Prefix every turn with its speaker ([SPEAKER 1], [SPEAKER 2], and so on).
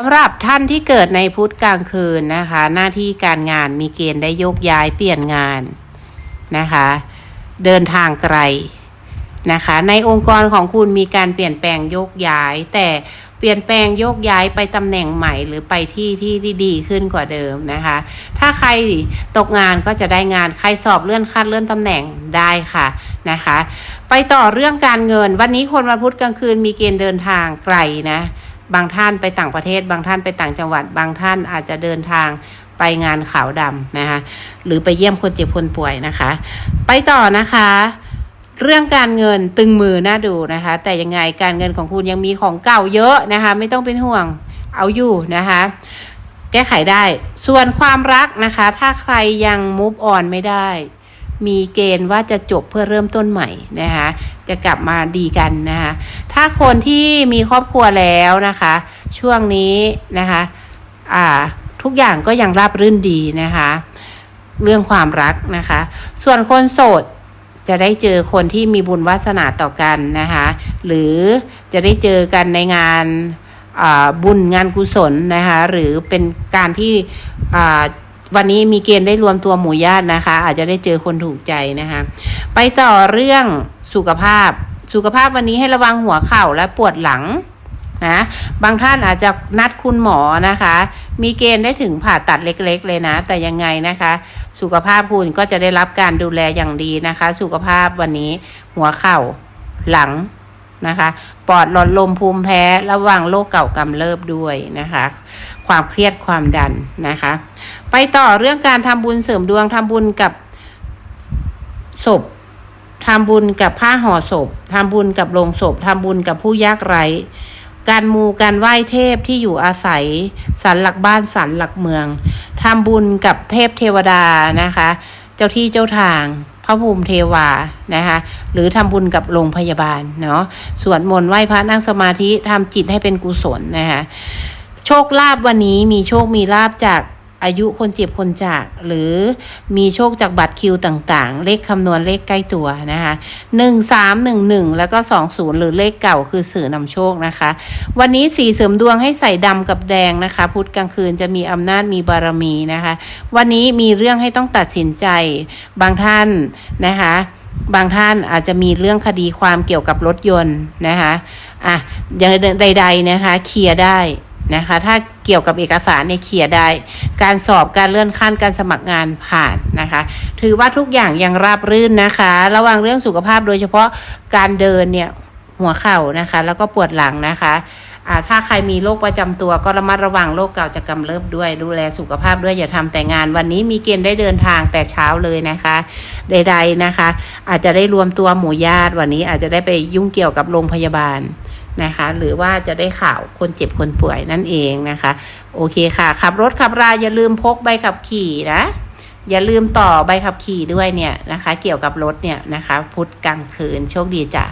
[SPEAKER 1] สำหรับท่านที่เกิดในพุธกลางคืนนะคะ หน้าที่การงานมีเกณฑ์ได้โยกย้ายเปลี่ยนงานนะคะ เดินทางไกลนะคะ ในองค์กรของคุณมีการเปลี่ยนแปลงโยกย้าย แต่เปลี่ยนแปลงโยกย้ายไปตำแหน่งใหม่หรือไปที่ที่ที่ดีขึ้นกว่าเดิมนะคะ ถ้าใครตกงานก็จะได้งานใครสอบเลื่อนขั้นเลื่อนตำแหน่งได้ค่ะนะคะ ไปต่อเรื่องการเงิน วันนี้คนวันพุธกลางคืนมีเกณฑ์เดินทางไกลนะ บางท่านไปต่างประเทศ บางท่านไปต่างจังหวัด บางท่านอาจจะเดินทางไปงานขาวดำนะคะหรือไปเยี่ยมคนเจ็บคนป่วยนะคะ ไปต่อนะคะเรื่องการเงินตึงมือน่าดูนะคะ แต่ยังไงการเงินของคุณยังมีของเก่าเยอะนะคะ ไม่ต้องเป็นห่วงเอาอยู่นะคะ แก้ไขได้ส่วนความรักนะคะ ถ้าใครยังมูฟออนไม่ได้ มีเกณฑ์ว่าจะจบเพื่อเริ่มต้นใหม่นะคะจะกลับมาดีกันนะคะถ้าคนที่มีครอบครัวแล้วนะคะ ช่วงนี้นะคะอ่าทุกอย่างก็ยังราบรื่นดีนะคะ เรื่องความรักนะคะ ส่วนคนโสดจะได้เจอคนที่มีบุญวาสนาต่อกันนะคะหรือจะได้เจอกันในงานบุญงานกุศลนะคะหรือเป็นการที่ วันนี้มีเกณฑ์ได้รวมตัวหมู่ญาตินะคะ อาจจะได้เจอคนถูกใจนะคะ ไปต่อเรื่องสุขภาพ สุขภาพวันนี้ให้ระวังหัวเข่าและปวดหลังนะบางท่านอาจจะนัดคุณหมอนะคะ มีเกณฑ์ได้ถึงผ่าตัดเล็ก ๆ เลยนะ แต่ยังไงนะคะ สุขภาพคุณก็จะได้รับการดูแลอย่างดีนะคะ สุขภาพวันนี้หัวเข่าหลัง นะคะ ปอดหลอดลมภูมิแพ้ระวังโรคเก่ากำเริบด้วยนะคะ ความเครียดความดันนะคะ ไปต่อเรื่องการทำบุญเสริมดวงทำบุญกับศพทำบุญกับผ้าห่อศพทำบุญกับโลงศพทำบุญกับผู้ยากไร้การมูการไหว้เทพที่อยู่อาศัยสันหลักบ้านสันหลักเมืองทำบุญกับเทพเทวดานะคะ เจ้าที่เจ้าทาง พระภูมิเทวานะคะหรือทำบุญกับโรงพยาบาลเนาะสวดมนต์ไหว้พระนั่งสมาธิทำจิตให้เป็นกุศลนะคะโชคลาภวันนี้มีโชคมีลาบจาก อายุคนเจ็บคนจากหรือมีโชคจากบัตรคิวต่างๆ เลขคำนวณเลขใกล้ตัวนะคะหนึ่งสามหนึ่งหนึ่งแล้วก็สองศูนย์หรือเลขเก่าคือสื่อนำโชคนะคะ วันนี้สีเสริมดวงให้ใส่ดำกับแดงนะคะ พุธกลางคืนจะมีอำนาจมีบารมีนะคะ วันนี้มีเรื่องให้ต้องตัดสินใจบางท่านนะคะบางท่านอาจจะมีเรื่องคดีความเกี่ยวกับรถยนต์นะคะ อะใดๆนะคะ เคลียร์ได้ นะคะ ถ้าเกี่ยวกับเอกสารเนี่ยเคลียร์ได้ การสอบการเลื่อนขั้นการสมัครงานผ่านนะคะ ถือว่าทุกอย่างยังราบรื่นนะคะ ระวังเรื่องสุขภาพโดยเฉพาะการเดินเนี่ยหัวเข่านะคะ แล้วก็ปวดหลังนะคะอ่าถ้าใครมีโรคประจำตัวก็ระมัดระวังโรคเก่าจะกำเริบด้วย ดูแลสุขภาพด้วยอย่าทำแต่งาน วันนี้มีเกณฑ์ได้เดินทางแต่เช้าเลยนะคะ ใด ๆนะคะ อาจจะได้รวมตัวหมู่ญาติวันนี้อาจจะได้ไปยุ่งเกี่ยวกับโรงพยาบาล นะคะ หรือว่าจะได้ข่าวคนเจ็บคนป่วยนั่นเองนะคะ โอเคค่ะ ขับรถขับราอย่าลืมพกใบขับขี่นะอย่าลืมต่อใบขับขี่ด้วยเนี่ยนะคะ เกี่ยวกับรถเนี่ยนะคะ พุธกลางคืนโชคดีจ้ะ